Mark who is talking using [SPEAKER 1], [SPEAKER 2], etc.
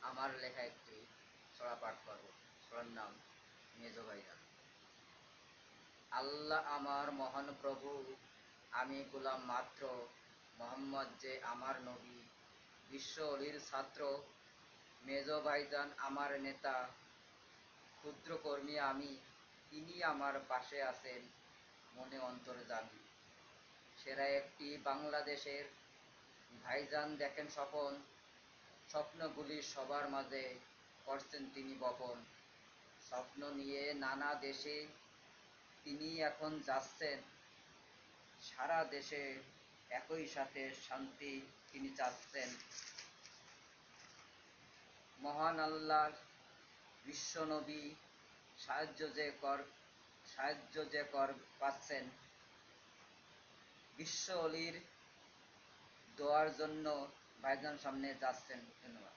[SPEAKER 1] আমার লেখা একটি পাঠ করব। নাম মেজো আল্লাহ আমার মহান প্রভু, আমি গোলাম মাত্র। মোহাম্মদ যে আমার নবী, বিশ্ব অলির ছাত্র। মেজো ভাইজান আমার নেতা, ক্ষুদ্র কর্মী আমি। তিনি আমার পাশে আছেন, মনে অন্তর জানি সেরা একটি বাংলাদেশের ভাইজান দেখেন স্বপন, স্বপ্নগুলি সবার মাঝে করছেন তিনি বপন। স্বপ্ন নিয়ে নানা দেশে তিনি এখন যাচ্ছেন। সারা দেশে একই সাথে শান্তি তিনি চাচ্ছেন। মহান আল্লাহ বিশ্বনবী সাহায্য যে কর, সাহায্য যে কর পাচ্ছেন। বিশ্ব অলির দোয়ার জন্য ভাইজান সামনে যাচ্ছেন। ধন্যবাদ।